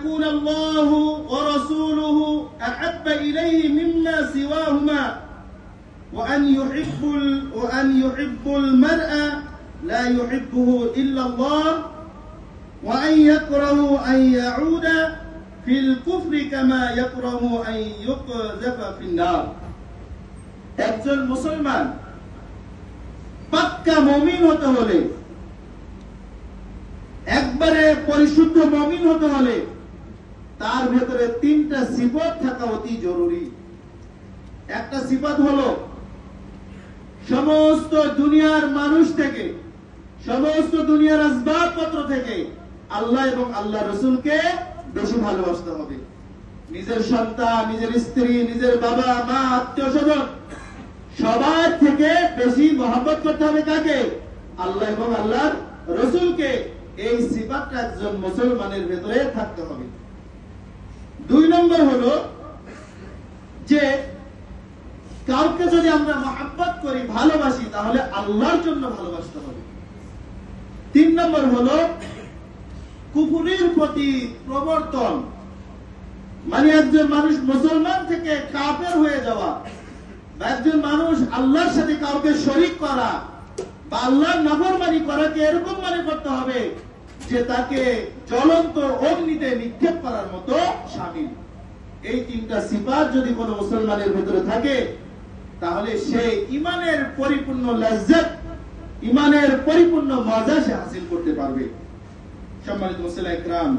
يكون الله ورسوله أحب إليه مما سواهما وأن يحب ال- وأن يحب المرء لا يحبه إلا الله وأن يكره أن يعود في الكفر كما يكره أن يقذف في النار একজন মুসলমান পাক্কা মমিন হতে হলে একবারে পরিশুদ্ধ মমিন হতে হলে তার ভেতরে তিনটা সিফত থাকা অতি জরুরি। একটা সিফত হলো, সমস্ত দুনিয়ার মানুষ থেকে, সমস্ত দুনিয়ার আসবাবপত্র থেকে আল্লাহ এবং আল্লাহ রসুলকে বেশি ভালোবাসতে হবে। নিজের সন্তান, নিজের স্ত্রী, নিজের বাবা, মা, আত্মীয় স্বজন, সবার থেকে বেশি মহব্বত করতে হবে কাকে? আল্লাহ এবং আল্লাহর রসুলকে। এই সিপাতটা একজন মুসলমানের ভেতরে থাকতে হবে। দুই নম্বর হলো যে, কাউকে যদি আমরা মহাব্বত করি, ভালোবাসি, তাহলে আল্লাহর জন্য ভালোবাসতে হবে। তিন নম্বর হলো কুকুরের প্রতি প্রবর্তন। মানে একজন মানুষ মুসলমান থেকে কাফের হয়ে যাওয়া বা একজন মানুষ আল্লাহর সাথে কাউকে শরিক করা বা আল্লাহর নাফরমানি করাকে এরকম মনে করতে হবে যে তাকে জ্বলন্ত অগ্নিতে নিক্ষেপ করার মতো শামিল এই তিনটা সিফাত যদি কোনো মুসলমানের ভেতরে থাকে তাহলে সে ইমানের পরিপূর্ণ লাজ্জাত ইমানের পরিপূর্ণ মজা সে হাসিল করতে পারবে সম্মানিত মুসলিম ইকরাম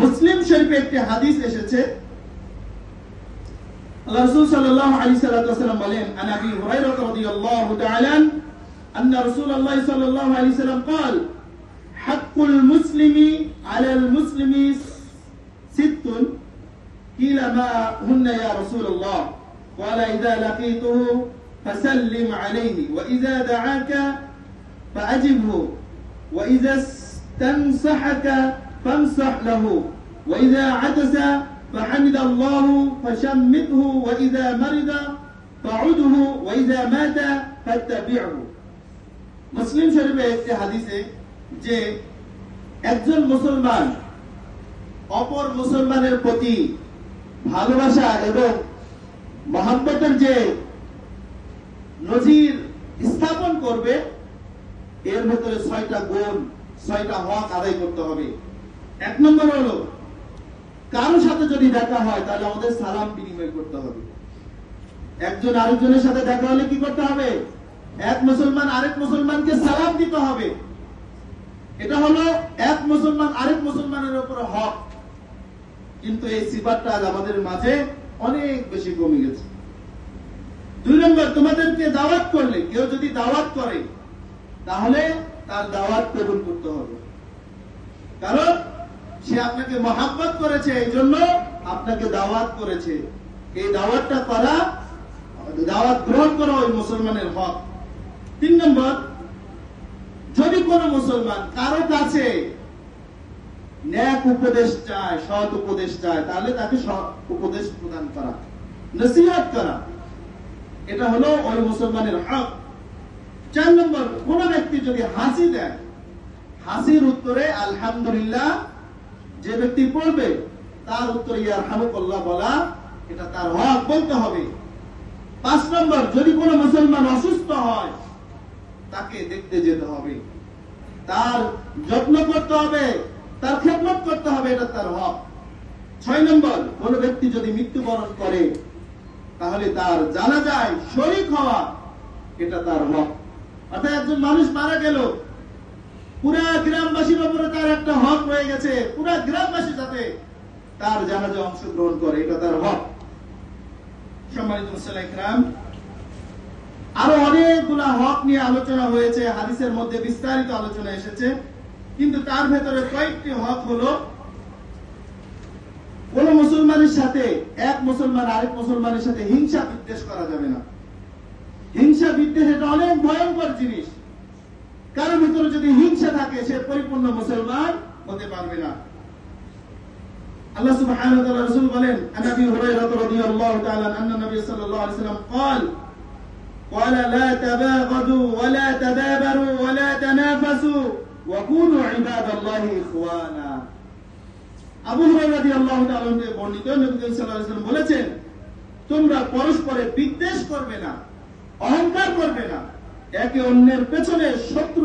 মুসলিম শরীফে একটি হাদিস এসেছে আল্লাহ রাসূল সাল্লাল্লাহু আলাইহি সাল্লাম বলেন আন আবি হুরায়রা রাদিয়াল্লাহু তাআলা أن رسول الله صلى الله عليه وسلم قال حق المسلم على المسلم ست قيل ما هن يا رسول الله قال إذا لقيته فسلم عليه وإذا دعاك فأجبه وإذا استنصحك فانصح له وإذا عدس فحمد الله فشمته وإذا مرض فعده وإذا مات فاتبعه মুসলিম শরীফে একটি হাদিসে যে একজন মুসলমান অপর মুসলমানের প্রতি ভালোবাসা এবং মহাব্বতের যে নজির স্থাপন করবে, এর ভেতরে ছয়টা গুণ, ছয়টা হক আদায় করতে হবে। এক নম্বর হলো, কারও সাথে যদি দেখা হয়, তাহলে আমাদের সালাম বিনিময় করতে হবে। একজন আরেকজনের সাথে দেখা হলে কি করতে হবে? এক মুসলমান আরেক মুসলমানকে সালাম দিতে হবে। এটা হলো এক মুসলমান আরেক মুসলমানের উপর হক। কিন্তু এই সিফাতটা আজ আমাদের মাঝে অনেক বেশি কমে গেছে। দুই নম্বর, তোমাদেরকে দাওয়াত করলে, কেউ যদি দাওয়াত করে, তাহলে তার দাওয়াত কবুল করতে হবে। কারণ সে আপনাকে মহাব্বত করেছে, এই জন্য আপনাকে দাওয়াত করেছে। এই দাওয়াতটা করা দাওয়াত গ্রহণ করা ওই মুসলমানের হক। তিন নম্বর কোন মুসলমান কারও কাছে ন্যাক উপদেশ চায়, সৎ উপদেশ চায়, তাহলে তাকে সৎ উপদেশ প্রদান করা, নসিহত করা। এটা হলো ওই মুসলমানের হক। চার নম্বর, কোন ব্যক্তি যদি হাসি দেয়, হাসির উত্তরে আলহামদুলিল্লাহ, যে ব্যক্তি পড়বে, তার উত্তরে ইয়ার হামুকল্লাহ বলা, এটা তার হক বলতে হবে। পাঁচ নম্বর, যদি কোনো মুসলমান অসুস্থ হয়, তাকে দেখতে যেতে হবে। তার যত্ন করতে হবে, তার খেদমত করতে হবে, এটা তার হক। ছয় নম্বর, কোন ব্যক্তি যদি মৃত্যুবরণ করে, তাহলে তার জানা যায় শরিক হওয়া, এটা তার হক। অর্থাৎ একজন মানুষ মারা গেল, পুরা গ্রামবাসীর উপরে তার একটা হক রয়ে গেছে, পুরা গ্রামবাসী যাতে তার জানাজা অংশগ্রহণ করে, এটা তার হক। সম্মানিত আরও অনেকগুলা হক নিয়ে আলোচনা হয়েছে হাদিসের মধ্যে বিস্তারিত আলোচনা এসেছে কিন্তু তার ভেতরে কয়েকটি হক হলো কোন মুসলমানের সাথে এক মুসলমান আরেক মুসলমানের সাথে হিংসা বিদ্বেষ করা যাবে না হিংসা বিদ্বেষ এটা অনেক ভয়ঙ্কর জিনিস কারোর ভিতরে যদি হিংসা থাকে সে পরিপূর্ণ মুসলমান হতে পারবে না আল্লাহ সুবহানাহু ওয়া তাআলা রাসূল বলেন আন আবি হুরায়রা রাদিয়াল্লাহু তাআলা আন্না নবী সাল্লাল্লাহু আলাইহি ওয়াসাল্লাম قال قال لا تباغضوا ولا تدابروا ولا تنافسوا وكونوا عباد الله اخوانا আবু হুরায়রা রাদিয়াল্লাহু তাআলা থেকে বর্ণিত নবী করিম সাল্লাল্লাহু আলাইহি ওয়াসাল্লাম বলেছেন তোমরা পরস্পরে বিদ্বেষ করবে না অহংকার করবে না একে অন্যের পেছনে শত্রু